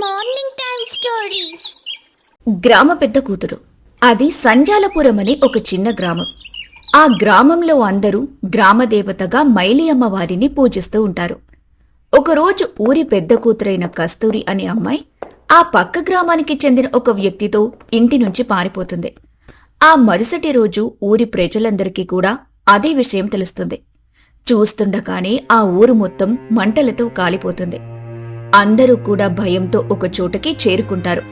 Morning time stories. గ్రామ పెద్ద కూతురు. అది సంజాలపురం అని ఒక చిన్న గ్రామం. ఆ గ్రామంలో అందరూ గ్రామదేవతగా మైలి అమ్మవారిని పూజిస్తూ ఉంటారు. ఒకరోజు ఊరి పెద్ద కూతురైన కస్తూరి అనే అమ్మాయి ఆ పక్క గ్రామానికి చెందిన ఒక వ్యక్తితో ఇంటి నుంచి పారిపోతుంది. ఆ మరుసటి రోజు ఊరి ప్రజలందరికీ కూడా అదే విషయం తెలుస్తుంది. చూస్తుండగానే ఆ ఊరు మొత్తం మంటలతో కాలిపోతుంది. అందరూ కూడా భయంతో ఒక చోటకి చేరుకుంటారు.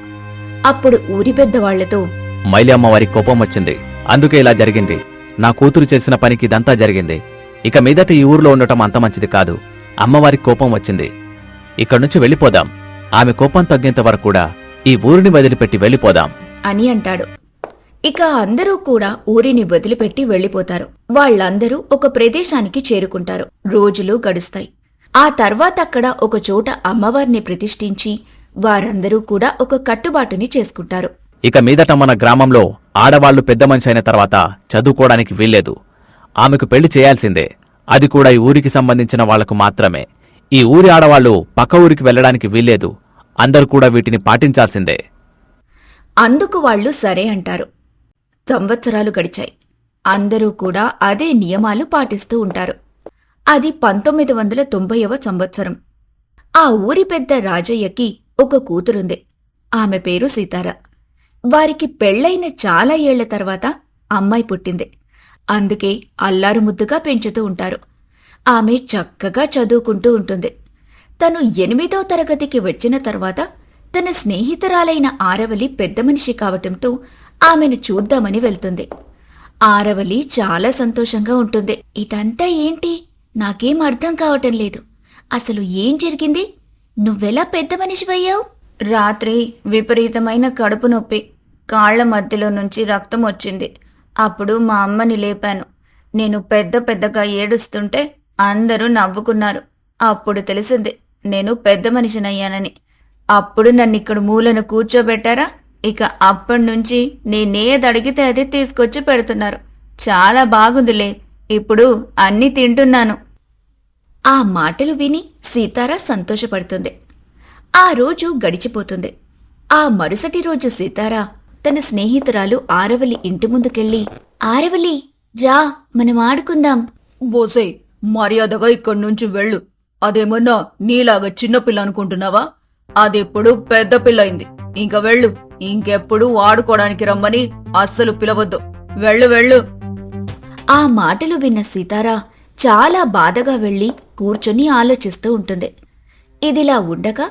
అప్పుడు ఊరి పెద్దవాళ్ళతో మైలి అమ్మవారి కోపం వచ్చింది. అందుకే ఇలా జరిగింది. నా కూతురు చేసిన పనికి ఇదంతా జరిగింది. ఇక మీదట ఈ ఊర్లో ఉండటం అంత మంచిది కాదు. అమ్మవారి కోపం వచ్చింది. ఇక్కడి నుంచి వెళ్ళిపోదాం. ఆమె కోపం తగ్గేంత వరకు కూడా ఈ ఊరిని వదిలిపెట్టి వెళ్ళిపోదాం. అని అంటాడు. ఇక అందరూ కూడా ఊరిని వదిలిపెట్టి వెళ్ళిపోతారు వాళ్ళందరూ ఒక ప్రదేశానికి చేరుకుంటారు. రోజులు గడుస్తాయి. ఆ తర్వాత అక్కడ ఒక చోట అమ్మవారిని ప్రతిష్ఠించి వారందరూ కూడా ఒక కట్టుబాటుని చేసుకుంటారు. ఇక మీదట మన గ్రామంలో ఆడవాళ్ళు పెద్ద మనిషి అయిన తర్వాత చదువుకోవడానికి వీల్లేదు. ఆమెకు పెళ్ళి చేయాల్సిందే. అది కూడా ఈ ఊరికి సంబంధించిన వాళ్ళకు మాత్రమే. ఈ ఊరి ఆడవాళ్ళు పక్క ఊరికి వెళ్ళడానికి వీల్లేదు. అందరూ కూడా వీటిని పాటించాల్సిందే. అందుకు వాళ్ళు సరే అంటారు. సంవత్సరాలు గడిచాయి. అందరూ కూడా అదే నియమాలు పాటిస్తూ ఉంటారు. అది పంతొమ్మిది వందల తొంభైవ సంవత్సరం. ఆ ఊరి పెద్ద రాజయ్యకి ఒక కూతురుంది. ఆమె పేరు సీతార. వారికి పెళ్ళైన చాలా ఏళ్ళ తర్వాత అమ్మాయి పుట్టింది. అందుకే అల్లారు ముద్దుగా పెంచుతూ ఉంటారు. ఆమె చక్కగా చదువుకుంటూ ఉంటుంది. తను ఎనిమిదో తరగతికి వచ్చిన తర్వాత తన స్నేహితురాలైన ఆరవలి పెద్ద మనిషి కావటంతో ఆమెను చూద్దామని వెళ్తుంది. ఆరవలి చాలా సంతోషంగా ఉంటుంది. ఇదంతా ఏంటి? నాకేం అర్థం కావటం లేదు. అసలు ఏం జరిగింది? నువ్వెలా పెద్ద మనిషివయ్యావు? రాత్రి విపరీతమైన కడుపు నొప్పి. కాళ్ళ మధ్యలో నుంచి రక్తం వచ్చింది. అప్పుడు మా అమ్మని లేపాను. నేను పెద్ద పెద్దగా ఏడుస్తుంటే అందరూ నవ్వుకున్నారు. అప్పుడు తెలిసింది నేను పెద్ద మనిషినయ్యానని. అప్పుడు నన్ను ఇక్కడ మూలను కూర్చోబెట్టారా? ఇక అప్పటి నుంచి నేనేది అడిగితే అది తీసుకొచ్చి పెడుతున్నారు. చాలా బాగుందిలే. ఇప్పుడు అన్నీ తింటున్నాను. ఆ మాటలు విని సీతారా సంతోషపడుతుంది. ఆ రోజు గడిచిపోతుంది. ఆ మరుసటి రోజు సీతారా తన స్నేహితురాలు ఆరవలి ఇంటి ముందుకెళ్ళి ఆరవలి రా మనం ఆడుకుందాం. ఓసే మర్యాదగా ఇక్కడి నుంచి వెళ్ళు. అదేమన్నా నీలాగా చిన్నపిల్ల అనుకుంటున్నావా? అదెప్పుడు పెద్ద పిల్ల అయింది. ఇంక వెళ్ళు. ఇంకెప్పుడు ఆడుకోవడానికి రమ్మని అస్సలు పిలవద్దు. వెళ్ళు వెళ్ళు. ఆ మాటలు విన్న సీతారా చాలా బాధగా వెళ్ళి కూర్చొని ఆలోచిస్తూ ఉంటుంది. ఇదిలా ఉండగా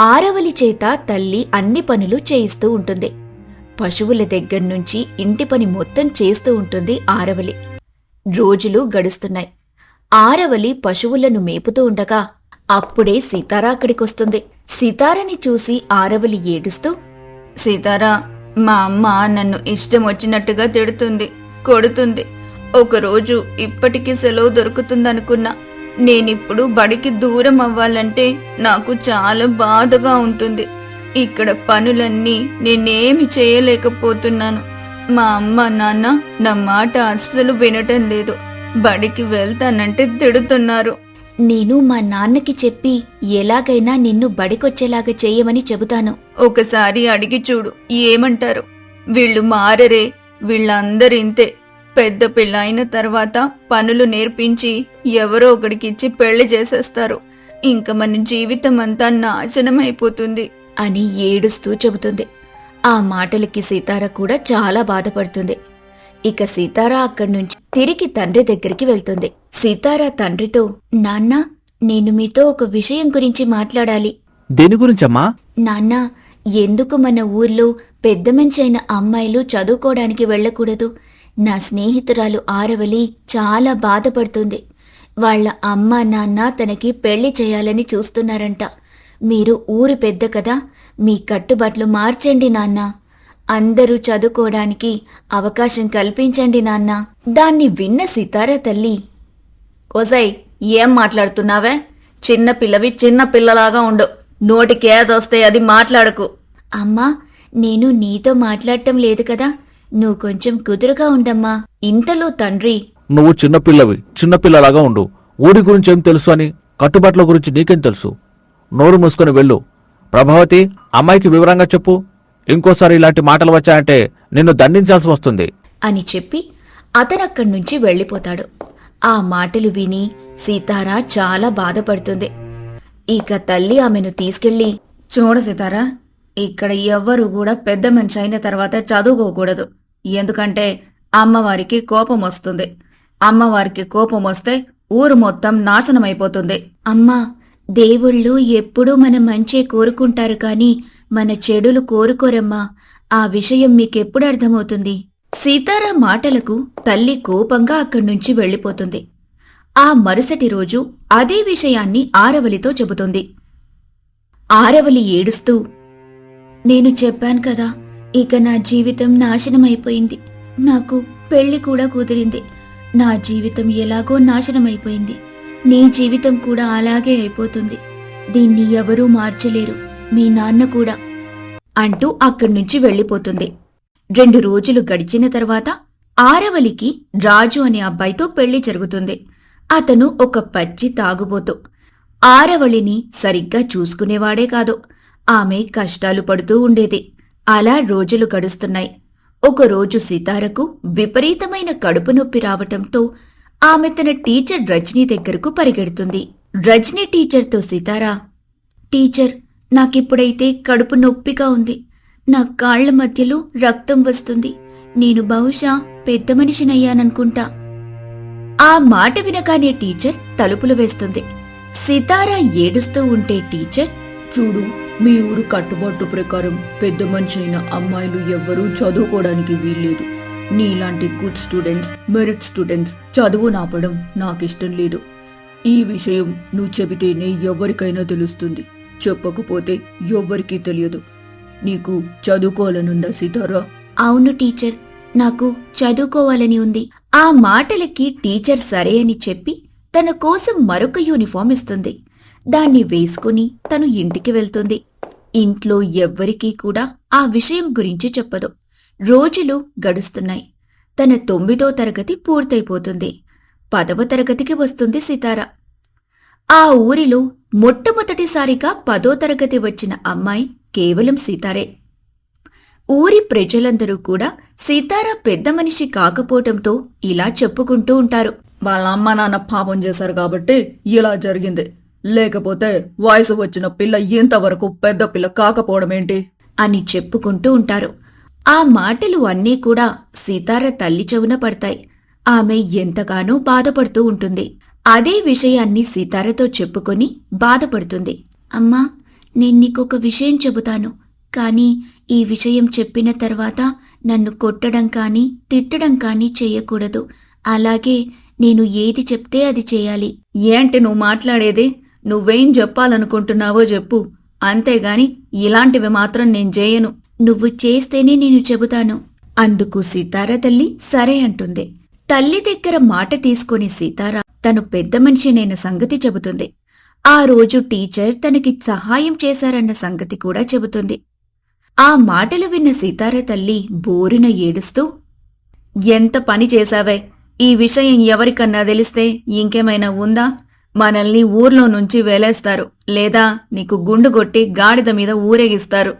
ఆరవలి చేత తల్లి అన్ని పనులు చేయిస్తూ ఉంటుంది. పశువుల దగ్గర్నుంచి ఇంటి పని మొత్తం చేస్తూ ఉంటుంది ఆరవలి. రోజులు గడుస్తున్నాయి. ఆరవలి పశువులను మేపుతూ ఉండగా అప్పుడే సీతారా అక్కడికొస్తుంది. సీతారని చూసి ఆరవలి ఏడుస్తూ సీతారా మా అమ్మ నన్ను ఇష్టం వచ్చినట్టుగా తిడుతుంది కొడుతుంది. ఒకరోజు ఇప్పటికి సెలవు దొరుకుతుందనుకున్నా. నేనిప్పుడు బడికి దూరం అవ్వాలంటే నాకు చాలా బాధగా ఉంటుంది. ఇక్కడ పనులన్నీ నేనేమి చేయలేకపోతున్నాను. మా అమ్మ నాన్న నా మాట అస్సలు వినటం లేదు. బడికి వెళ్తానంటే తిడుతున్నారు. నేను మా నాన్నకి చెప్పి ఎలాగైనా నిన్ను బడికొచ్చేలాగా చెయ్యమని చెబుతాను. ఒకసారి అడిగి చూడు ఏమంటారు. వీళ్ళు మారరే వీళ్ళందరింతే. పెద్ద పిల్ల అయిన తర్వాత పనులు నేర్పించి ఎవరో ఒకడికిచ్చి పెళ్ళి చేసేస్తారు. ఇంక మన జీవితం అంతా నాశనమైపోతుంది. అని ఏడుస్తూ చెబుతుంది. ఆ మాటలకి సీతార కూడా చాలా బాధపడుతుంది. ఇక సీతార అక్కడి నుంచి తిరిగి తండ్రి దగ్గరికి వెళ్తుంది. సీతార తండ్రితో నాన్నా నేను మీతో ఒక విషయం గురించి మాట్లాడాలి. దేని గురించమ్మా? నాన్నా ఎందుకు మన ఊర్లో పెద్ద మంచి అయిన అమ్మాయిలు చదువుకోవడానికి వెళ్ళకూడదు? నా స్నేహితురాలు ఆరవలి చాలా బాధపడుతుంది. వాళ్ళ అమ్మ నాన్న తనకి పెళ్ళి చేయాలని చూస్తున్నారంట. మీరు ఊరి పెద్ద కదా మీ కట్టుబాట్లు మార్చండి నాన్న. అందరూ చదువుకోవడానికి అవకాశం కల్పించండి నాన్న. దాన్ని విన్న సితారా తల్లి ఒసై ఏం మాట్లాడుతున్నావే? చిన్న పిల్లవి చిన్న పిల్లలాగా ఉండు. నోటికి ఏదొస్తే అది మాట్లాడకు. అమ్మా నేను నీతో మాట్లాడటం లేదు కదా. నువ్వు కొంచెం కుదురుగా ఉండమ్మా. ఇంతలో తండ్రి. నువ్వు చిన్నపిల్లవి చిన్నపిల్లలాగా ఉండు. ఊరి గురించి ఏం తెలుసు అని కట్టుబాట్ల గురించి నీకేం తెలుసు? నోరు మూసుకొని వెళ్ళు. ప్రభావతి అమ్మాయికి వివరంగా చెప్పు. ఇంకోసారి ఇలాంటి మాటలు వచ్చాయంటే నిన్ను దండించాల్సి వస్తుంది. అని చెప్పి అతనక్కడి నుంచి వెళ్ళిపోతాడు. ఆ మాటలు విని సీతార చాలా బాధపడుతుంది. ఇక తల్లి ఆమెను తీసుకెళ్ళి చూడ సీతారా ఇక్కడ ఎవ్వరూ కూడా పెద్ద మనిషి అయిన తర్వాత చదువుకోకూడదు. ఎందుకంటే అమ్మవారికి కోపం వస్తుంది. అమ్మవారికి కోపం వస్తే ఊరు మొత్తం నాశనమైపోతుంది. అమ్మా దేవుళ్ళు ఎప్పుడూ మన మంచే కోరుకుంటారు కాని మన చెడులు కోరుకోరమ్మా. ఆ విషయం మీకెప్పుడు అర్థమవుతుంది? సీతారా మాటలకు తల్లి కోపంగా అక్కడి నుంచి వెళ్ళిపోతుంది. ఆ మరుసటి రోజు అదే విషయాన్ని ఆరవలితో చెబుతుంది. ఆరవలి ఏడుస్తూ నేను చెప్పాను కదా ఇక నా జీవితం నాశనమైపోయింది. నాకు పెళ్ళి కూడా కుదిరింది. నా జీవితం ఎలాగో నాశనమైపోయింది. నీ జీవితం కూడా అలాగే అయిపోతుంది. దీన్ని ఎవరూ మార్చలేరు. మీ నాన్న కూడా. అంటూ అక్కడి నుంచి వెళ్ళిపోతుంది. రెండు రోజులు గడిచిన తర్వాత ఆరవలికి రాజు అనే అబ్బాయితో పెళ్ళి జరుగుతుంది. అతను ఒక పచ్చి తాగుబోతు. ఆరవళిని సరిగ్గా చూసుకునేవాడే కాదు. ఆమె కష్టాలు పడుతూ ఉండేది. అలా రోజులు గడుస్తున్నాయి. ఒకరోజు సీతారకు విపరీతమైన కడుపు నొప్పి రావటంతో ఆమె తన టీచర్ రజనీ దగ్గరకు పరిగెడుతుంది. రజనీ టీచర్తో సీతారా టీచర్ నాకిప్పుడైతే కడుపు నొప్పిగా ఉంది. నా కాళ్ళ మధ్యలో రక్తం వస్తుంది. నేను బహుశా పెద్ద మనిషినయ్యాననుకుంటా. ఆ మాట వినగానే టీచర్ తలుపులు వేస్తుంది. సితారా ఏడుస్తూ ఉంటే టీచర్ చూడు మీ ఊరు కట్టుబాటు ప్రకారం పెద్ద మనిషి అయిన అమ్మాయిలు ఎవ్వరూ చదువుకోవడానికి వీల్లేదు. నీలాంటి గుడ్ స్టూడెంట్స్ మెరిట్ స్టూడెంట్స్ చదువు నాపడం నాకిష్టం లేదు. ఈ విషయం నువ్వు చెబితేనే ఎవరికైనా తెలుస్తుంది. చెప్పకపోతే ఎవ్వరికీ తెలియదు. నీకు చదువుకోవాలనుందా సీతారా? అవును టీచర్ నాకు చదువుకోవాలని ఉంది. ఆ మాటలకి టీచర్ సరే అని చెప్పి తన కోసం మరొక యూనిఫామ్ ఇస్తుంది. దాన్ని వేసుకుని తను ఇంటికి వెళ్తుంది. ఇంట్లో ఎవ్వరికీ కూడా ఆ విషయం గురించి చెప్పదు. రోజులు గడుస్తున్నాయి. తన తొమ్మిదో తరగతి పూర్తయిపోతుంది. పదవ తరగతికి వస్తుంది సితార. ఆ ఊరిలో మొట్టమొదటిసారిగా పదో తరగతి వచ్చిన అమ్మాయి కేవలం సీతారే. ఊరి ప్రజలందరూ కూడా సీతార పెద్ద మనిషి కాకపోవటంతో ఇలా చెప్పుకుంటూ ఉంటారు. వాళ్ళ అమ్మ నాన్న పాపం చేశారు కాబట్టి ఇలా జరిగింది. లేకపోతే వయసు వచ్చిన పిల్ల ఇంతవరకు పెద్ద పిల్ల కాకపోవడం ఏంటి? అని చెప్పుకుంటూ ఉంటారు. ఆ మాటలు అన్నీ కూడా సీతార తల్లి చెవున పడతాయి. ఆమె ఎంతగానో బాధపడుతూ ఉంటుంది. అదే విషయాన్ని సీతారతో చెప్పుకొని బాధపడుతుంది. అమ్మా నేను నీకొక విషయం చెబుతాను. కానీ ఈ విషయం చెప్పిన తర్వాత నన్ను కొట్టడం కానీ తిట్టడం కానీ చెయ్యకూడదు అలాగే నేను ఏది చెప్తే అది చేయాలి. ఏంటి నువ్వు మాట్లాడేది? నువ్వేం చెప్పాలనుకుంటున్నావో చెప్పు. అంతేగాని ఇలాంటివి మాత్రం నేను చేయను. నువ్వు చేస్తేనే నేను చెబుతాను. అందుకు సీతార తల్లి సరే అంటుంది. తల్లి దగ్గర మాట తీసుకుని సీతార తను పెద్ద మనిషినైన సంగతి చెబుతుంది. ఆ రోజు టీచర్ తనకి సహాయం చేశారన్న సంగతి కూడా చెబుతుంది. ఆ మాటలు విన్న సీతార తల్లి బోరున ఏడుస్తూ ఎంత పని చేశావే? ఈ విషయం ఎవరికన్నా తెలిస్తే ఇంకేమైనా ఉందా? మనల్ని ఊర్లో నుంచి వేలేస్తారు లేదా నీకు గుండు కొట్టి గాడిద మీద ఊరేగిస్తారు.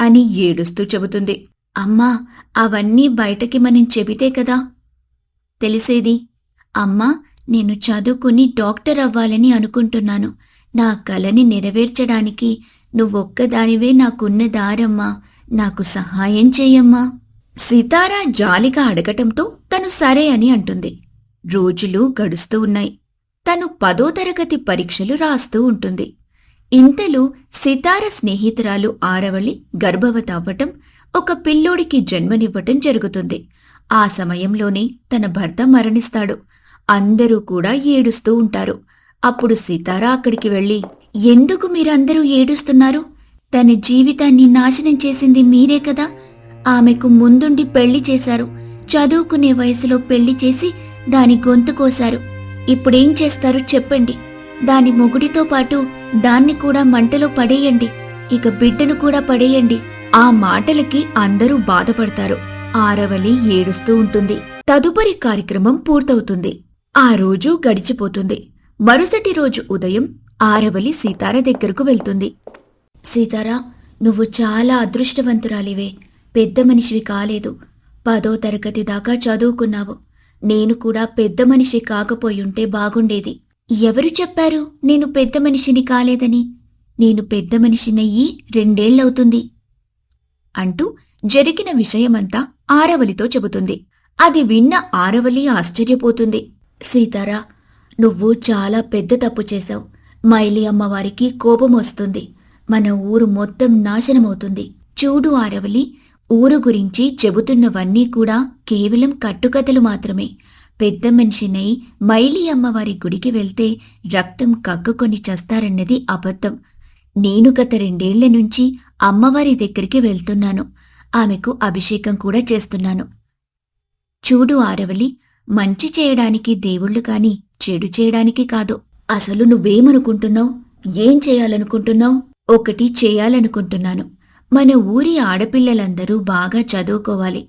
అని ఏడుస్తూ చెబుతుంది. అమ్మా అవన్నీ బయటకి మనం చెబితే కదా? తెలిసేది అమ్మా నేను చదువుకుని డాక్టర్ అవ్వాలని అనుకుంటున్నాను. నా కలని నెరవేర్చడానికి నువ్వొక్కదానివే నాకున్న దారమ్మా. నాకు సహాయం చేయమ్మా. సితారా జాలిగా అడగటంతో తను సరే అని అంటుంది. రోజులు గడుస్తూ ఉన్నాయి. తను పదో తరగతి పరీక్షలు రాస్తూ ఉంటుంది. ఇంతలో సితార స్నేహితురాలు ఆరవళి గర్భవతి అవ్వటం ఒక పిల్లోడికి జన్మనివ్వటం జరుగుతుంది. ఆ సమయంలోనే తన భర్త మరణిస్తాడు. అందరూ కూడా ఏడుస్తూ ఉంటారు. అప్పుడు సితార అక్కడికి వెళ్ళి ఎందుకు మీరందరూ ఏడుస్తున్నారు? తన జీవితాన్ని నాశనం చేసింది మీరే కదా. ఆమెకు ముందుండి పెళ్ళి చేశారు. చదువుకునే వయసులో పెళ్ళి చేసి దాని గొంతు కోశారు. ఇప్పుడేం చేస్తారు చెప్పండి. దాని మొగుడితో పాటు దాన్ని కూడా మంటలో పడేయండి. ఇక బిడ్డను కూడా పడేయండి. ఆ మాటలకి అందరూ బాధపడతారు. ఆరవలి ఏడుస్తూ ఉంటుంది. తదుపరి కార్యక్రమం పూర్తవుతుంది. ఆ రోజు గడిచిపోతుంది. మరుసటి రోజు ఉదయం ఆరవలి సీతార దగ్గరకు వెళ్తుంది. సీతారా నువ్వు చాలా అదృష్టవంతురాలివే. పెద్ద మనిషివి కాలేదు. పదో తరగతి దాకా చదువుకున్నావు. నేను కూడా పెద్ద మనిషి కాకపోయుంటే బాగుండేది. ఎవరు చెప్పారు నేను పెద్ద మనిషిని కాలేదని? నేను పెద్ద మనిషినయ్యి రెండేళ్ళవుతుంది అంటూ జరిగిన విషయమంతా ఆరవలితో చెబుతుంది. అది విన్న ఆరవలి ఆశ్చర్యపోతుంది. సీతారా నువ్వు చాలా పెద్ద తప్పు చేశావు. మైలి అమ్మవారికి కోపం వస్తుంది మన ఊరు మొత్తం నాశనమవుతుంది. చూడు ఆరవలి ఊరు గురించి చెబుతున్నవన్నీ కూడా కేవలం కట్టుకథలు మాత్రమే. పెద్ద మనిషినై మైలి అమ్మవారి గుడికి వెళ్తే రక్తం కక్కుకొని చస్తారన్నది అబద్ధం. నేను గత రెండేళ్ళ నుంచి అమ్మవారి దగ్గరికి వెళ్తున్నాను. ఆమెకు అభిషేకం కూడా చేస్తున్నాను. చూడు ఆరవలి మంచి చేయడానికి దేవుళ్ళు కాని చెడు చేయడానికి కాదు. అసలు నువ్వేమనుకుంటున్నావు? ఏం చేయాలనుకుంటున్నావు? ఒకటి చేయాలనుకుంటున్నాను. మన ఊరి ఆడపిల్లలందరూ బాగా చదువుకోవాలి.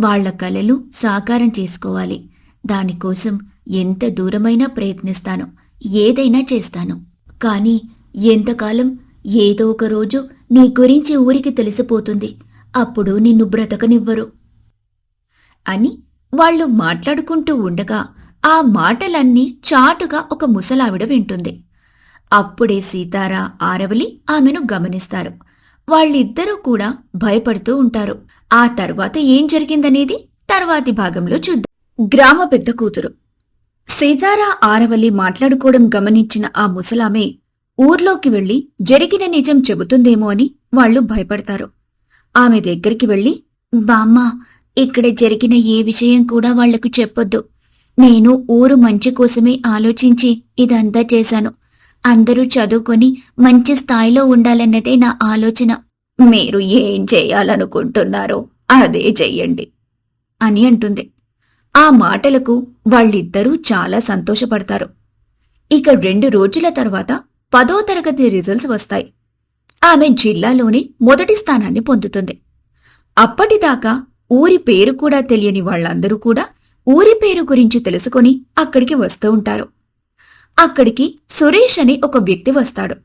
వాళ్ళ కలలు సాకారం చేసుకోవాలి. దానికోసం ఎంత దూరమైనా ప్రయత్నిస్తాను. ఏదైనా చేస్తాను. కానీ ఎంతకాలం ఏదో ఒక రోజు నీ గురించి ఊరికి తెలిసిపోతుంది. అప్పుడు నిన్ను బ్రతకనివ్వరు. అని వాళ్ళు మాట్లాడుకుంటూ ఉండగా ఆ మాటలన్నీ చాటుగా ఒక ముసలావిడ వింటుంది. అప్పుడే సీతారా ఆరవలి ఆమెను గమనిస్తారు. వాళ్ళిద్దరూ కూడా భయపడుతూ ఉంటారు. ఆ తర్వాత ఏం జరిగిందనేది తర్వాతి భాగంలో చూద్దాం. గ్రామ పెద్ద కూతురు. సీతారా ఆరవల్లి మాట్లాడుకోవడం గమనించిన ఆ ముసలామె ఊర్లోకి వెళ్ళి జరిగిన నిజం చెబుతుందేమో అని వాళ్ళు భయపడతారు. ఆమె దగ్గరికి వెళ్ళి బామ్మ ఇక్కడ జరిగిన ఏ విషయం కూడా వాళ్ళకు చెప్పొద్దు. నేను ఊరు మంచి కోసమే ఆలోచించి ఇదంతా చేశాను. అందరూ చదువుకొని మంచి స్థాయిలో ఉండాలన్నదే నా ఆలోచన. మీరు ఏం చేయాలనుకుంటున్నారో అదే చెయ్యండి అని అంటుంది. ఆ మాటలకు వాళ్ళిద్దరూ చాలా సంతోషపడతారు. ఇక రెండు రోజుల తర్వాత పదో తరగతి రిజల్ట్స్ వస్తాయి. ఆమె జిల్లాలోనే మొదటి స్థానాన్ని పొందుతుంది. అప్పటిదాకా ఊరి పేరు కూడా తెలియని వాళ్ళందరూ కూడా ఊరి పేరు గురించి తెలుసుకొని అక్కడికి వస్తూ ఉంటారు. అక్కడికి సురేష్ అని ఒక వ్యక్తి వస్తాడు.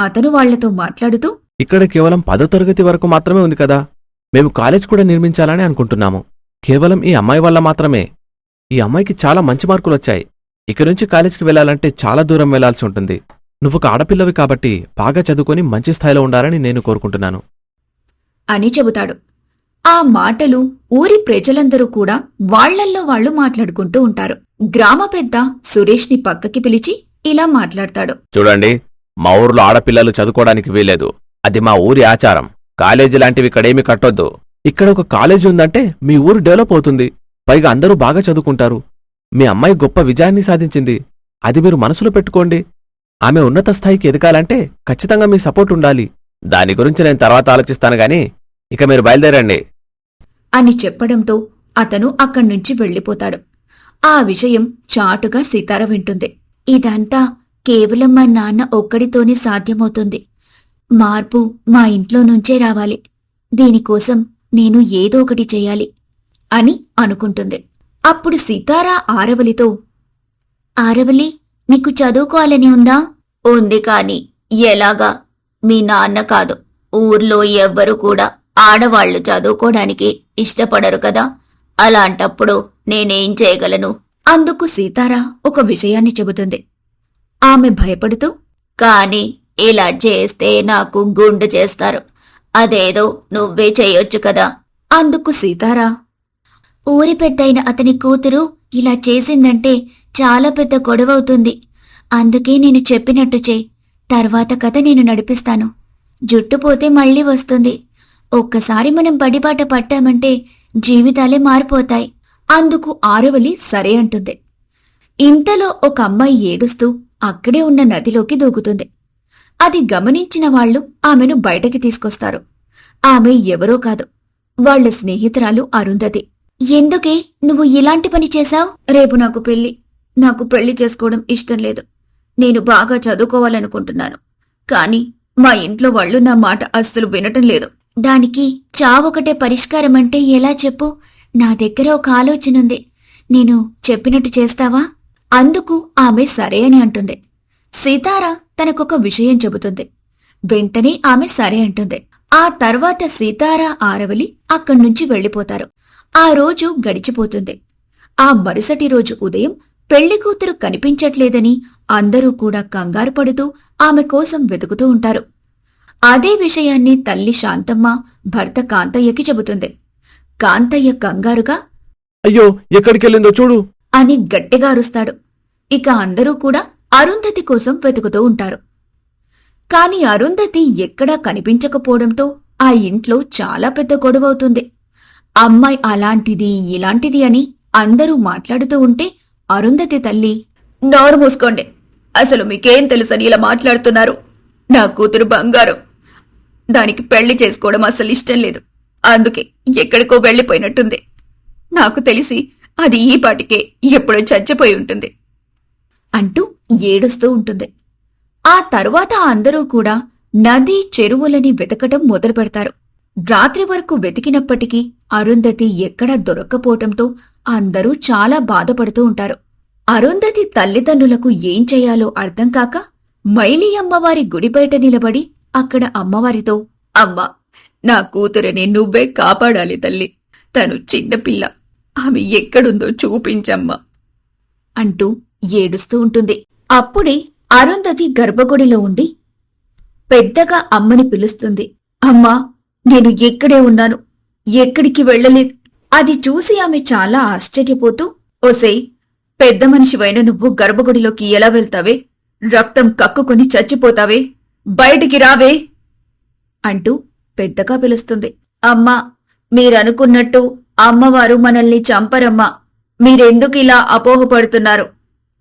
అతను వాళ్ళతో మాట్లాడుతూ ఇక్కడ కేవలం పదో తరగతి వరకు మాత్రమే ఉంది కదా. మేము కాలేజ్ కూడా నిర్మించాలని అనుకుంటున్నాము. కేవలం ఈ అమ్మాయి వల్ల మాత్రమే. ఈ అమ్మాయికి చాలా మంచి మార్కులు వచ్చాయి. ఇక్కడి నుంచి కాలేజ్కి వెళ్ళాలంటే చాలా దూరం వెళ్ళాల్సి ఉంటుంది. నువ్వు ఒక ఆడపిల్లవి కాబట్టి బాగా చదువుకొని మంచి స్థాయిలో ఉండాలని నేను కోరుకుంటున్నాను. అని చెబుతాడు. ఆ మాటలు ఊరి ప్రజలందరూ కూడా వాళ్ళల్లో వాళ్ళు మాట్లాడుకుంటూ ఉంటారు. గ్రామ పెద్ద సురేష్ని పక్కకి పిలిచి ఇలా మాట్లాడతాడు. చూడండి మా ఊర్లో ఆడపిల్లలు చదువుకోవడానికి వీలేదు అది మా ఊరి ఆచారం. కాలేజీ లాంటివి ఇక్కడేమి కట్టొద్దు. ఇక్కడ ఒక కాలేజీ ఉందంటే మీ ఊరు డెవలప్ అవుతుంది. పైగా అందరూ బాగా చదువుకుంటారు. మీ అమ్మాయి గొప్ప విజయాన్ని సాధించింది. అది మీరు మనసులో పెట్టుకోండి. ఆమె ఉన్నత స్థాయికి ఎదగాలంటే ఖచ్చితంగా మీ సపోర్ట్ ఉండాలి. దాని గురించి నేను తర్వాత ఆలోచిస్తాను గాని ఇక మీరు బయలుదేరండి. అని చెప్పడంతో అతను అక్కడ్నుంచి వెళ్ళిపోతాడు. ఆ విషయం చాటుగా సీతార వింటుంది. ఇదంతా కేవలం మా నాన్న ఒక్కడితోనే సాధ్యమవుతుంది. మార్పు మా ఇంట్లో నుంచే రావాలి. దీనికోసం నేను ఏదో ఒకటి చేయాలి అని అనుకుంటుంది. అప్పుడు సీతారా ఆరవలితో ఆరవలి నీకు చదువుకోవాలని ఉందా? ఉంది కాని ఎలాగా? మీ నాన్న కాదు ఊర్లో ఎవ్వరు కూడా ఆడవాళ్ళు చదువుకోవడానికి ఇష్టపడరు కదా. అలాంటప్పుడు నేనేం చేయగలను? అందుకు సీతారా ఒక విషయాన్ని చెబుతుంది. ఆమె భయపడుతూ కాని ఇలా చేస్తే నాకు గుండు చేస్తారు. అదేదో నువ్వే చేయొచ్చు కదా. అందుకు సీతారా ఊరి పెద్దయిన అతని కూతురు ఇలా చేసిందంటే చాలా పెద్ద గొడవవుతుంది. అందుకే నేను చెప్పినట్టు చేయి. తర్వాత కథ నేను నడిపిస్తాను. జుట్టు పోతే మళ్ళీ వస్తుంది. ఒక్కసారి మనం బడిబాట పట్టామంటే జీవితాలే మారిపోతాయి. అందుకు ఆరవలి సరే అంటుంది. ఇంతలో ఒక అమ్మాయి ఏడుస్తూ అక్కడే ఉన్న నదిలోకి దూకుతుంది. అది గమనించిన వాళ్ళు ఆమెను బయటకి తీసుకొస్తారు. ఆమె ఎవరో కాదు. వాళ్ళ స్నేహితురాలు అరుంధతి. ఎందుకే? నువ్వు ఇలాంటి పని చేశావు? రేపు నాకు పెళ్ళి నాకు పెళ్ళి చేసుకోవడం ఇష్టం లేదు. నేను బాగా చదువుకోవాలనుకుంటున్నాను. కానీ మా ఇంట్లో వాళ్ళు నా మాట అస్సలు వినటం లేదు. దానికి చావొకటే పరిష్కారం అంటే ఎలా చెప్పు? నా దగ్గర ఒక ఆలోచన ఉంది నేను చెప్పినట్టు చేస్తావా? అందుకు ఆమె సరే అని అంటుంది. సీతార తనకొక విషయం చెబుతుంది. వెంటనే ఆమె సరే అంటుంది. ఆ తర్వాత సీతారా ఆరవలి అక్కడ్నుంచి వెళ్ళిపోతారు. ఆ రోజు గడిచిపోతుంది. ఆ మరుసటి రోజు ఉదయం పెళ్ళి కూతురు కనిపించట్లేదని అందరూ కూడా కంగారు పడుతూ ఆమె కోసం వెతుకుతూ ఉంటారు. అదే విషయాన్ని తల్లి శాంతమ్మ భర్త కాంతయ్యకి చెబుతుంది. కాంతయ్య కంగారుగా అయ్యో ఎక్కడికెళ్ళిందో చూడు. అని గట్టిగా అరుస్తాడు. ఇక అందరూ కూడా అరుంధతి కోసం వెతుకుతూ ఉంటారు. కాని అరుంధతి ఎక్కడా కనిపించకపోవడంతో ఆ ఇంట్లో చాలా పెద్ద గొడవవుతుంది. అమ్మాయి అలాంటిది ఇలాంటిది అని అందరూ మాట్లాడుతూ ఉంటే అరుంధతి తల్లి నోరు మూసుకోండి. అసలు మీకేం తెలుసని ఇలా మాట్లాడుతున్నారు? నా కూతురు బంగారం. దానికి పెళ్ళి చేసుకోవడం అసలు ఇష్టం లేదు. అందుకే ఎక్కడికో వెళ్ళిపోయినట్టుంది. నాకు తెలిసి అది ఈ పాటికే ఎప్పుడో చచ్చిపోయి ఉంటుంది. అంటూ ఏడుస్తూ ఉంటుంది. ఆ తరువాత అందరూ కూడా నది చెరువులని వెతకటం మొదలు పెడతారు రాత్రి వరకు వెతికినప్పటికీ అరుంధతి ఎక్కడా దొరక్కపోవటంతో అందరూ చాలా బాధపడుతూ ఉంటారు. అరుంధతి తల్లిదండ్రులకు ఏం చేయాలో అర్థం కాక మైలి అమ్మవారి గుడి బయట నిలబడి అక్కడ అమ్మవారితో అమ్మా నా కూతురిని నువ్వే కాపాడాలి తల్లి. తను చిన్నపిల్ల ఆమె ఎక్కడుందో చూపించమ్మా. అంటూ ఏడుస్తూ ఉంటుంది. అప్పుడే అరుంధతి గర్భగుడిలో ఉండి పెద్దగా అమ్మని పిలుస్తుంది. అమ్మా నేను ఎక్కడే ఉన్నాను. ఎక్కడికి వెళ్ళలేదు. అది చూసి ఆమె చాలా ఆశ్చర్యపోతూ ఓసై పెద్ద మనిషివైన నువ్వు గర్భగుడిలోకి ఎలా వెళ్తావే? రక్తం కక్కుకొని చచ్చిపోతావే? బయటికి రావే! అంటూ పెద్దగా పిలుస్తుంది. అమ్మా మీరనుకున్నట్టు అమ్మవారు మనల్ని చంపరమ్మా. మీరెందుకిలా అపోహపడుతున్నారు?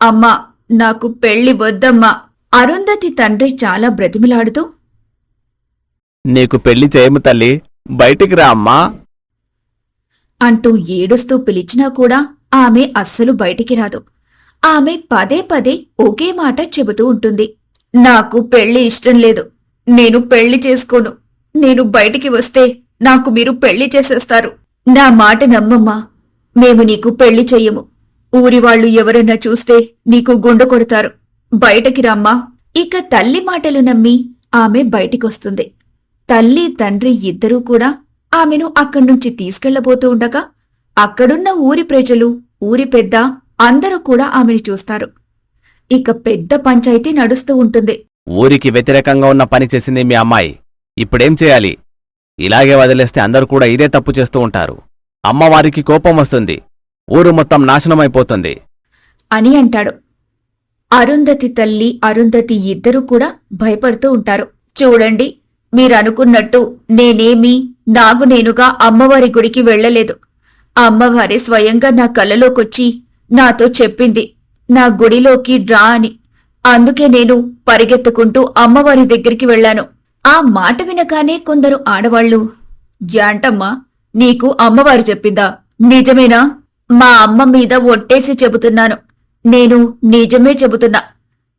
అమ్మా నాకు పెళ్ళి వద్దమ్మా! అరుంధతి తండ్రి చాలా బ్రతిమిలాడుతూ నీకు పెళ్ళి చేయము తల్లి బయటికి రా అమ్మా! అంటూ ఏడుస్తూ పిలిచినా కూడా ఆమె అస్సలు బయటికి రాదు. ఆమె పదే పదే ఒకే మాట చెబుతూ ఉంటుంది. నాకు పెళ్ళి ఇష్టం లేదు. నేను పెళ్ళి చేసుకోను. నేను బయటికి వస్తే నాకు మీరు పెళ్ళి చేసేస్తారు. నా మాట నమ్మమ్మా. మేము నీకు పెళ్ళి చెయ్యము. ఊరి వాళ్ళు ఎవరన్నా చూస్తే నీకు గుండు కొడతారు. బయటకి రమ్మా. ఇక తల్లి మాటలు నమ్మి ఆమె బయటికొస్తుంది. తల్లి తండ్రి ఇద్దరూ కూడా ఆమెను అక్కడ్నుంచి తీసుకెళ్ళబోతూ ఉండగా అక్కడున్న ఊరి ప్రజలు ఊరి పెద్ద అందరూ కూడా ఆమెను చూస్తారు. ఇక పెద్ద పంచాయితీ నడుస్తూ ఉంటుంది. ఊరికి వ్యతిరేకంగా ఉన్న పని చేసింది మీ అమ్మాయి. ఇప్పుడేం చేయాలి? ఇలాగే వదిలేస్తే అందరూ కూడా ఇదే తప్పు చేస్తూ ఉంటారు. అమ్మవారికి కోపం వస్తుంది. ఊరు మొత్తం నాశనమైపోతుంది. అని అంటాడు. అరుంధతి తల్లి అరుంధతి ఇద్దరూ కూడా భయపడుతూ ఉంటారు. చూడండి మీరనుకున్నట్టు నేనేమీ నాగు నేనుగా అమ్మవారి గుడికి వెళ్ళలేదు. అమ్మవారే స్వయంగా నా కలలోకొచ్చి నాతో చెప్పింది. నా గుడిలోకి రా అని. అందుకే నేను పరిగెత్తుకుంటూ అమ్మవారి దగ్గరికి వెళ్ళాను. ఆ మాట వినగానే కొందరు ఆడవాళ్ళు యాంటమ్మా నీకు అమ్మవారు చెప్పిందా? నిజమేనా? మా అమ్మ మీద ఒట్టేసి చెబుతున్నాను. నేను నిజమే చెబుతున్నా.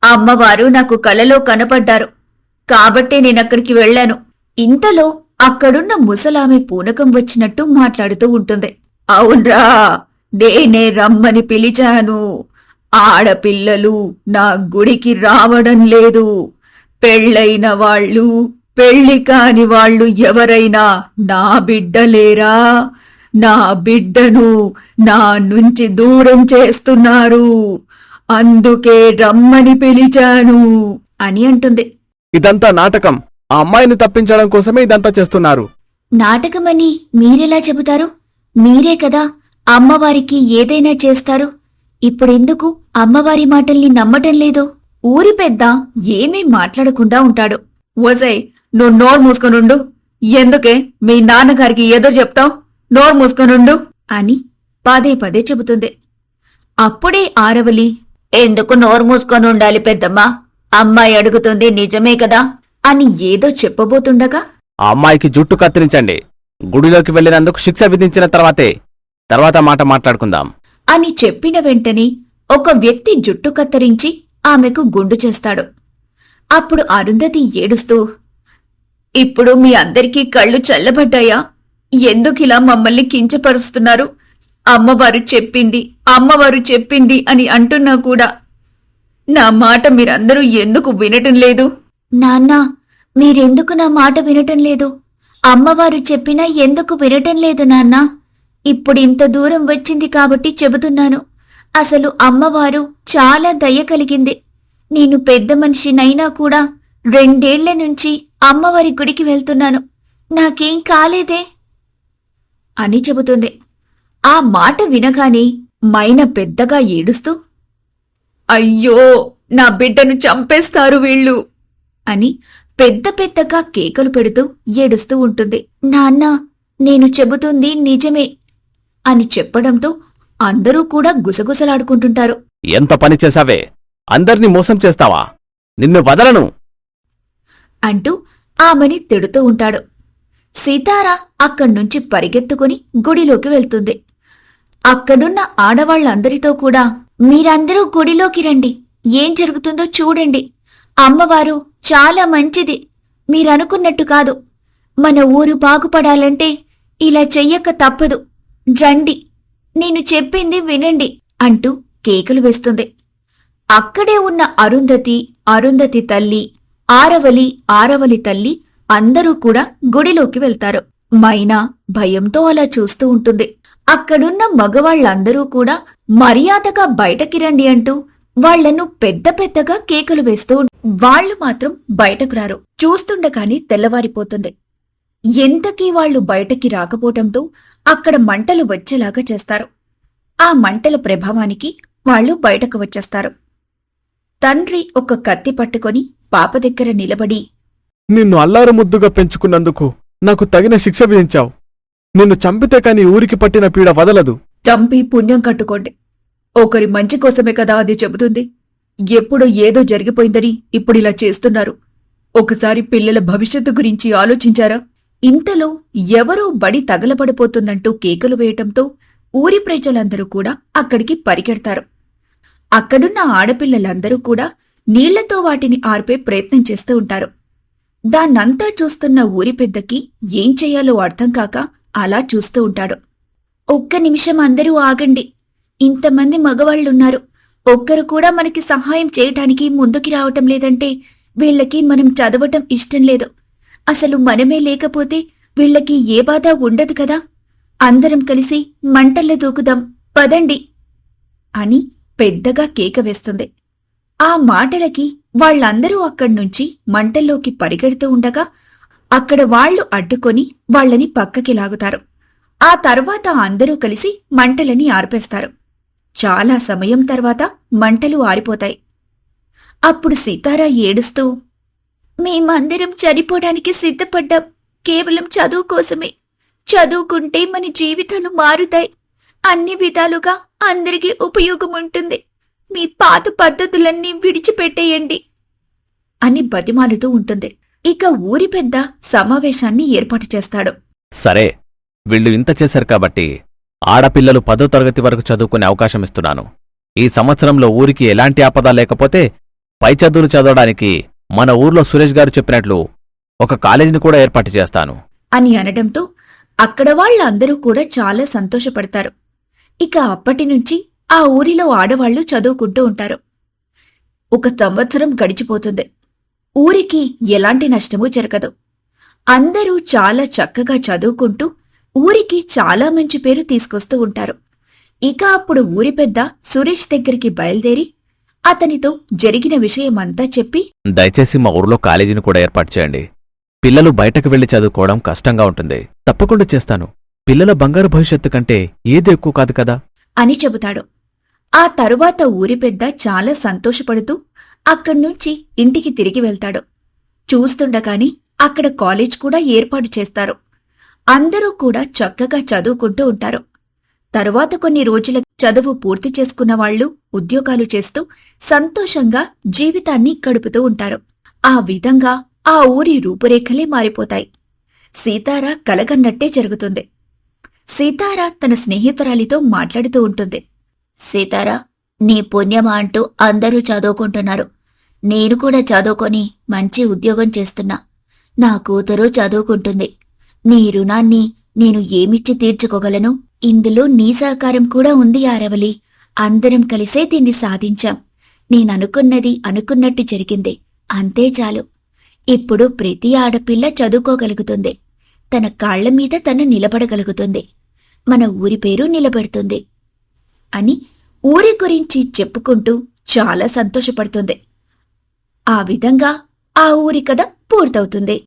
అమ్మవారు నాకు కలలో కనపడ్డారు. కాబట్టే నేనక్కడికి వెళ్ళాను. ఇంతలో అక్కడున్న ముసలామె పూనకం వచ్చినట్టు మాట్లాడుతూ ఉంటుంది. అవునరా నేనే రమ్మని పిలిచాను. ఆడపిల్లలు నా గుడికి రావడం లేదు. పెళ్ళైన వాళ్ళు పెళ్ళి కాని వాళ్ళు ఎవరైనా నా బిడ్డలేరా? నా బిడ్డను నా నుంచి దూరం చేస్తున్నారు. అందుకే రమ్మని పిలిచాను అని అంటుంది. ఇదంతా నాటకం. ఆ అమ్మాయిని తప్పించడం కోసమే ఇదంతా చేస్తున్నారు. నాటకమని మీరెలా చెబుతారు? మీరే కదా అమ్మవారికి ఏదైనా చేస్తారు? ఇప్పుడెందుకు అమ్మవారి మాటల్ని నమ్మటం లేదు? ఊరి పెద్ద ఏమీ మాట్లాడకుండా ఉంటాడు. ఓజయ్ నువ్వు నోరు మూసుకొనుండు ఎందుకే మీ నాన్నగారికి ఎదురు చెప్తావు? నోరు మూసుకొనుండు అని పదే పదే చెబుతుంది. అప్పుడే ఆరవలి ఎందుకు నోరు మూసుకొని ఉండాలి పెద్దమ్మా? అమ్మాయి అడుగుతుంది నిజమే కదా? అని ఏదో చెప్పబోతుండగా ఆ అమ్మాయికి జుట్టు కత్తిరించండి. గుడిలోకి వెళ్ళినందుకు శిక్ష విధించిన తర్వాతే. తర్వాత మాట మాట్లాడుకుందాం. అని చెప్పిన వెంటనే ఒక వ్యక్తి జుట్టు కత్తిరించి ఆమెకు గుండు చేస్తాడు. అప్పుడు అరుంధతి ఏడుస్తూ ఇప్పుడు మీ అందరికీ కళ్ళు చల్లబడ్డాయా? ఎందుకిలా మమ్మల్ని కించపరుస్తున్నారు? అమ్మవారు చెప్పింది అమ్మవారు చెప్పింది అని అంటున్నా కూడా. నా మాట మీరందరూ ఎందుకు వినటం లేదు? నాన్నా మీరెందుకు నా మాట వినటం లేదు? అమ్మవారు చెప్పినా ఎందుకు వినటం లేదు నాన్నా? ఇప్పుడు ఇంత దూరం వచ్చింది కాబట్టి చెబుతున్నాను. అసలు అమ్మవారు చాలా దయ కలిగింది. నేను పెద్ద మనిషినైనా కూడా రెండేళ్ళ నుంచి అమ్మవారి గుడికి వెళ్తున్నాను. నాకేం కాలేదే? అని చెబుతుంది. ఆ మాట వినగానే మైన పెద్దగా ఏడుస్తూ అయ్యో నా బిడ్డను చంపేస్తారు వీళ్ళు అని పెద్ద పెద్దగా కేకలు పెడుతూ ఏడుస్తూ ఉంటుంది. నాన్న నేను చెబుతుంది నిజమే. అని చెప్పడంతో అందరూ కూడా గుసగుసలాడుకుంటుంటారు. ఎంత పని చేశావే? అందర్నీ మోసం చేస్తావా? నిన్ను వదలను. అంటూ ఆమెని తిడుతూ ఉంటాడు. సీతార అక్కడ్నుంచి పరిగెత్తుకుని గుడిలోకి వెళ్తుంది. అక్కడున్న ఆడవాళ్ళందరితో కూడా మీరందరూ గుడిలోకి రండి. ఏం జరుగుతుందో చూడండి. అమ్మవారు చాలా మంచిది. మీరనుకున్నట్టు కాదు. మన ఊరు బాగుపడాలంటే ఇలా చెయ్యక తప్పదు. రండి నేను చెప్పింది వినండి అంటూ కేకలు వేస్తుంది. అక్కడే ఉన్న అరుంధతి అరుంధతి తల్లి ఆరవలి ఆరవలి తల్లి అందరూ కూడా గుడిలోకి వెళ్తారు. మైనా భయంతో అలా చూస్తూ ఉంటుంది. అక్కడున్న మగవాళ్ళందరూ కూడా మర్యాదగా బయటకి రండి అంటూ వాళ్ళను పెద్ద పెద్దగా కేకలు వేస్తూ వాళ్ళు వాళ్ళు మాత్రం బయటకు రారు. చూస్తుండగాని తెల్లవారిపోతుంది. ఎంతకీ వాళ్ళు బయటకి రాకపోవటంతో అక్కడ మంటలు వచ్చేలాగా చేస్తారు. ఆ మంటల ప్రభావానికి వాళ్ళు బయటకు వచ్చేస్తారు. తండ్రి ఒక కత్తి పట్టుకొని పాప దగ్గర నిలబడి నిన్ను అల్లారు ముద్దుగా పెంచుకున్నందుకు నాకు తగిన శిక్ష విధించావు. నిన్ను చంపితే కాని ఊరికి పట్టిన పీడ వదలదు. చంపి పుణ్యం కట్టుకోండి. ఒకరి మంచి కోసమే కదా అది చెబుతుంది. ఎప్పుడో ఏదో జరిగిపోయిందని ఇప్పుడిలా చేస్తున్నారు. ఒకసారి పిల్లల భవిష్యత్తు గురించి ఆలోచించారా? ఇంతలో ఎవరో బడి తగలబడిపోతుందంటూ కేకలు వేయటంతో ఊరి ప్రజలందరూ కూడా అక్కడికి పరిగెడతారు. అక్కడున్న ఆడపిల్లలందరూ కూడా నీళ్ళతో వాటిని ఆర్పే ప్రయత్నం చేస్తూ ఉంటారు. దాన్నంతా చూస్తున్న ఊరి పెద్దకి ఏం చెయ్యాలో అర్థం కాక అలా చూస్తూ ఉంటాడు. ఒక్క నిమిషం అందరూ ఆగండి. ఇంతమంది మగవాళ్ళున్నారు ఒక్కరు కూడా మనకి సహాయం చేయటానికి ముందుకి రావటం లేదంటే వీళ్ళకి మనం చదవటం ఇష్టం లేదు. అసలు మనమే లేకపోతే వీళ్ళకి ఏ బాధ ఉండదు కదా? అందరం కలిసి మంటల్లో దూకుదాం పదండి అని పెద్దగా కేక వేస్తుంది. ఆ మాటలకి వాళ్ళందరూ అక్కడ్నుంచి మంటల్లోకి పరిగెడుతూ ఉండగా అక్కడ వాళ్ళు అడ్డుకొని వాళ్ళని పక్కకి లాగుతారు. ఆ తర్వాత అందరూ కలిసి మంటలని ఆర్పేస్తారు. చాలా సమయం తర్వాత మంటలు ఆరిపోతాయి. అప్పుడు సీతారా ఏడుస్తూ మేమందరం చనిపోవడానికి సిద్ధపడ్డాం. కేవలం చదువు కోసమే. చదువుకుంటే మన జీవితాలు మారుతాయి. అన్ని విధాలుగా అందరికీ ఉపయోగం ఉంటుంది. మీ పాత పద్ధతులన్నీ విడిచిపెట్టేయండి. అని బతిమాలుతూ ఉంటుంది. ఇక ఊరి పెద్ద సమావేశాన్ని ఏర్పాటు చేస్తాడు. సరే వీళ్ళు ఇంత చేశారు కాబట్టి ఆడపిల్లలు పదో తరగతి వరకు చదువుకునే అవకాశం ఇస్తున్నాను. ఈ సంవత్సరంలో ఊరికి ఎలాంటి ఆపద లేకపోతే పై చదువులు చదవడానికి మన ఊర్లో సురేష్ గారు చెప్పినట్లు ఒక కాలేజీని కూడా ఏర్పాటు చేస్తాను. అని అనడంతో అక్కడ వాళ్ళందరూ కూడా చాలా సంతోషపడతారు. ఇక అప్పటి నుంచి ఆ ఊరిలో ఆడవాళ్ళు చదువుకుంటూ ఉంటారు. ఒక సంవత్సరం గడిచిపోతుంది. ఊరికి ఎలాంటి నష్టమూ జరగదు. అందరూ చాలా చక్కగా చదువుకుంటూ ఊరికి చాలా మంచి పేరు తీసుకొస్తూ ఉంటారు. ఇక అప్పుడు ఊరి పెద్ద సురేష్ దగ్గరికి బయలుదేరి అతనితో జరిగిన విషయమంతా చెప్పి దయచేసి మా ఊర్లో కాలేజీని కూడా ఏర్పాటు చేయండి. పిల్లలు బయటకు వెళ్ళి చదువుకోవడం కష్టంగా ఉంటుంది. తప్పకుండా చేస్తాను. పిల్లల బంగారు భవిష్యత్తు కంటే ఏది ఎక్కువ కాదు కదా? అని చెబుతాడు. ఆ తరువాత ఊరి పెద్ద చాలా సంతోషపడుతూ అక్కడ్నుంచి ఇంటికి తిరిగి వెళ్తాడు. చూస్తుండగాని అక్కడ కాలేజ్ కూడా ఏర్పాటు చేస్తారు. అందరూ కూడా చక్కగా చదువుకుంటూ ఉంటారు. తరువాత కొన్ని రోజుల చదువు పూర్తి చేసుకున్న వాళ్ళు ఉద్యోగాలు చేస్తూ సంతోషంగా జీవితాన్ని గడుపుతూ ఉంటారు. ఆ విధంగా ఆ ఊరి రూపురేఖలే మారిపోతాయి. సీతారా కలగన్నట్టే జరుగుతుంది. సీతారా తన స్నేహితురాలితో మాట్లాడుతూ ఉంటుంది. సీతారా నీ పుణ్యమా అంటూ అందరూ చదువుకుంటున్నారు. నేను కూడా చదువుకొని మంచి ఉద్యోగం చేస్తున్నా. నా కూతురు చదువుకుంటుంది. నీ రుణాన్ని నేను ఏమిచ్చి తీర్చుకోగలను? ఇందులో నీ సహకారం కూడా ఉంది ఆరవలి. అందరం కలిసే దీన్ని సాధించాం. నేననుకున్నది అనుకున్నట్టు జరిగింది. అంతే చాలు. ఇప్పుడు ప్రతి ఆడపిల్ల చదువుకోగలుగుతుంది. తన కాళ్ళ మీద తను నిలబడగలుగుతుంది. మన ఊరి పేరు నిలబెడుతుంది. అని ఊరి గురించి చెప్పుకుంటూ చాలా సంతోషపడుతుంది. ఆ విధంగా ఆ ఊరి కథ పూర్తవుతుంది.